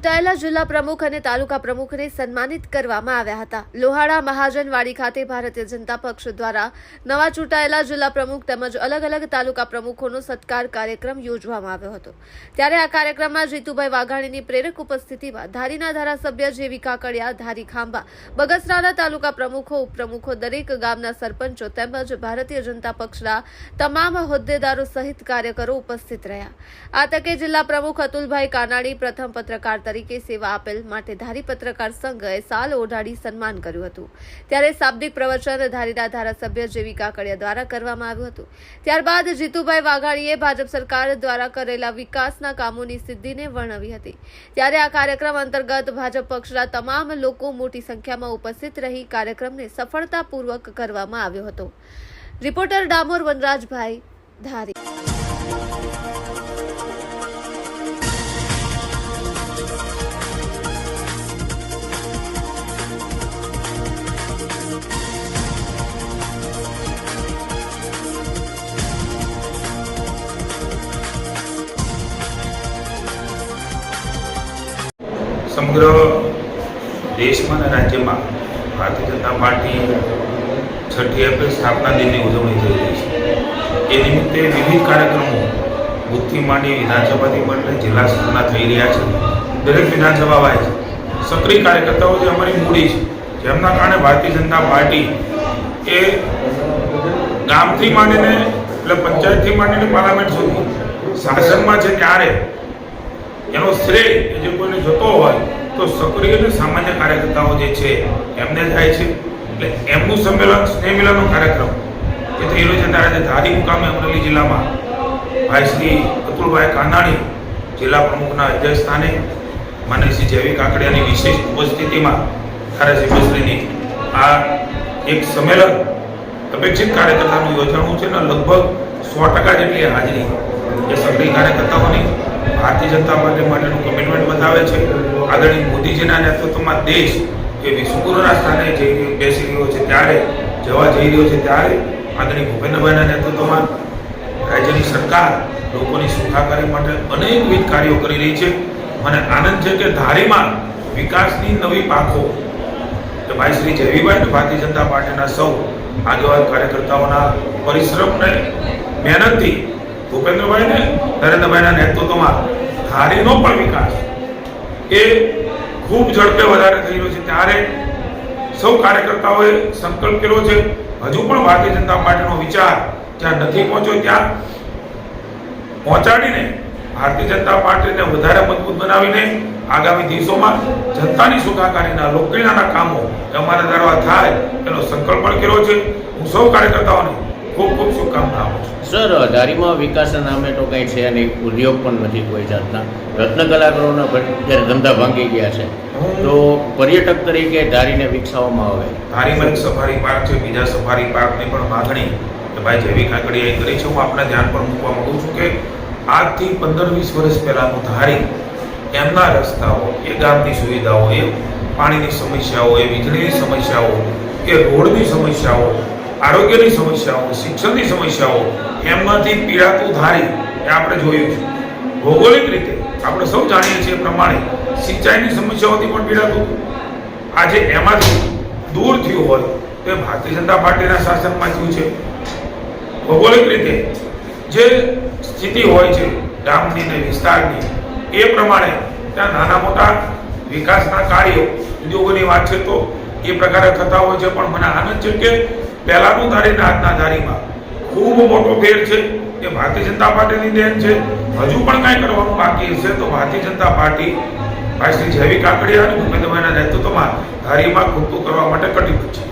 ચૂંટાયેલા જિલ્લા પ્રમુખ અને તાલુકા પ્રમુખને સન્માનિત કરવામાં આવ્યા હતા. લોહાડા મહાજનવાડી ખાતે ભારતીય જનતા પક્ષ દ્વારા નવા ચૂંટાયેલા જિલ્લા પ્રમુખ તેમજ અલગ અલગ તાલુકા પ્રમુખોનો સત્કાર કાર્યક્રમ યોજવામાં આવ્યો હતો. ત્યારે આ કાર્યક્રમમાં જીતુભાઈ વાઘાણીની પ્રેરક ઉપસ્થિતિમાં ધારીના ધારાસભ્ય જેવી કાકડિયા, ધારી ખાંભા, બગસરાના તાલુકા પ્રમુખો, ઉપપ્રમુખો દરેક ગામના સરપંચો તેમજ ભારતીય જનતા પક્ષના તમામ હોદ્દેદારો સહિત કાર્યકરો ઉપસ્થિત રહ્યા. આ તકે જિલ્લા પ્રમુખ અતુલભાઈ કાનાણી પ્રથમ પત્રકાર તરીકે સેવા આપેલ માટે ધારી પત્રકાર સંઘએ સાલ ઓઢાડી સન્માન કર્યું હતું. ત્યારે શાબ્દિક પ્રવચન ધારીના ધારાસભ્ય જેવી કાકડિયા દ્વારા કરવામાં આવ્યું હતું. ત્યારબાદ જીતુભાઈ વાઘાણીએ ભાજપ સરકાર દ્વારા કરેલા વિકાસના કામોની સિદ્ધિને વર્ણવી હતી. ત્યારે આ કાર્યક્રમ અંતર્ગત ભાજપ પક્ષના તમામ લોકો મોટી સંખ્યામાં ઉપસ્થિત રહી કાર્યક્રમને સફળતાપૂર્વક કરવામાં આવ્યો હતો. રિપોર્ટર ડામોર વનરાજભાઈ ધારી. સમગ્ર દેશમાં અને રાજ્યમાં ભારતીય જનતા પાર્ટી છઠ્ઠી એપ્રિલ સ્થાપના દિનની ઉજવણી થઈ રહી છે. એ નિમિત્તે વિવિધ કાર્યક્રમો બુથથી માંડી વિધાનસભાથી માંડીને જિલ્લા સ્તરના થઈ રહ્યા છે. દરેક વિધાનસભા છે સક્રિય કાર્યકર્તાઓ જે અમારી મૂડી છે, જેમના કારણે ભારતીય જનતા પાર્ટી એ ગામથી માંડીને, એટલે પંચાયતથી માંડીને પાર્લામેન્ટ સુધી, શાસનમાં છે ત્યારે એનો શ્રેય જે કોઈને જતો હોય, તો સક્રિય અને સામાન્ય કાર્યકર્તાઓ જે છે, એમને જાય છે. એટલે એમનું સંમેલન સ્નેહ મિલનનો કાર્યક્રમ કે રહ્યો છે ત્યારે ધારી મુકામે અમરેલી જિલ્લામાં ભાઈ શ્રી અતુલભાઈ કાનાણી જિલ્લા પ્રમુખના અધ્યક્ષ સ્થાને માન્ય શ્રી જૈવિક કાકડિયાની વિશેષ ઉપસ્થિતિમાં ધારાસભ્યશ્રીની આ એક સંમેલન અપેક્ષિત કાર્યકર્તાનું યોજાણું છે ને લગભગ સો ટકા જેટલી હાજરી એ સક્રિય કાર્યકર્તાઓની ભારતીય જનતા પાર્ટી માટેનું કમિટમેન્ટ બતાવે છે. આદરણીય મોદીજીના નેતૃત્વમાં દેશ એ વિશ્વગુરુના સ્થાને જઈ બેસી રહ્યો છે ત્યારે, જવા જઈ રહ્યો છે ત્યારે આદરણીય ભૂપેન્દ્રભાઈના નેતૃત્વમાં રાજ્યની સરકાર લોકોની સુખાકારી માટે અનેકવિધ કાર્યો કરી રહી છે. મને આનંદ છે કે ધારીમાં વિકાસની નવી પાંખો. કે ભાઈ શ્રી જયવીભાઈ ભારતીય જનતા પાર્ટીના સૌ આગેવાન કાર્યકર્તાઓના પરિશ્રમને, મહેનતથી ભૂપેન્દ્રભાઈને, નરેન્દ્રભાઈના નેતૃત્વમાં ધારીનો પણ વિકાસ એ ખૂબ ઝડપે વધારે રહ્યો છે. ત્યારે સૌ કાર્યકર્તાઓએ સંકલ્પ કર્યો છે. હજુ પણ ભારતીય જનતા પાર્ટીનો વિચાર જ્યાં નથી પહોંચ્યો. ત્યાં પહોંચાડીને ભારતીય જનતા પાર્ટીને વધારે મજબૂત બનાવીને આગામી દિવસોમાં જનતાની સુખાકારીના લોકકલ્યાણના કામો અમારા દ્વારા થાય એનો સંકલ્પ પણ કર્યો છે. હું સૌ કાર્યકર્તાઓને ખૂબ ખૂબ શુભકામનાઓ. સર ધારીમાં વિકાસના નામે તો કંઈ છે અને ઉદ્યોગ પણ નથી કોઈ જાતના. રત્ન કલાકારોના જ્યારે ધંધા ભાંગી ગયા છે તો પર્યટક તરીકે ધારીને વિકસાવવામાં આવે. ધારીમાં સફારી પાર્ક છે બીજા સફારી પાર્કની પણ માગણી કે ભાઈ જૈવિક કાકડીયાએ કરી છે હું આપણા ધ્યાન પર મૂકવા માંગુ છું કે આજથી પંદર વીસ વર્ષ પહેલાંનું ધારી એમના રસ્તાઓ એ ગામની સુવિધાઓ એ પાણીની સમસ્યાઓ એ વીજળીની સમસ્યાઓ કે રોડની સમસ્યાઓ આરોગ્યની સમસ્યાઓ, શિક્ષણની સમસ્યાઓ એમાંથી પીડાતું ધારી એ આપણે જોયું છે. ભૌગોલિક રીતે આપણે સૌ જાણીએ છીએ પ્રમાણે સિંચાઈની સમસ્યાઓથી પણ પીડાતું. આજે એમાંથી દૂર થયું હોય તો ભારતીય જનતા પાર્ટીના શાસનમાં થયું છે. ભૌગોલિક રીતે જે સ્થિતિ હોય છે, ગામની ને વિસ્તારની, એ પ્રમાણે ત્યાં નાના મોટા વિકાસના કાર્યો, ઉદ્યોગોની વાત છે તો એ પ્રકારે થતા હોય છે પણ મને આનંદ છે કે પહેલાંનું ને આજના ધારીમાં ખૂબ મોટો ફેર છે એ ભારતીય જનતા પાર્ટીની દેન છે. હજુ પણ કાંઈ કરવાનું બાકી હશે તો ભારતીય જનતા પાર્ટી ભાઈ શ્રી જૈવિક કાકડિયા અને ભૂપેન્દ્રભાઈના નેતૃત્વમાં ધારીમાં ખૂબતું કરવા માટે કટિબદ્ધ છે.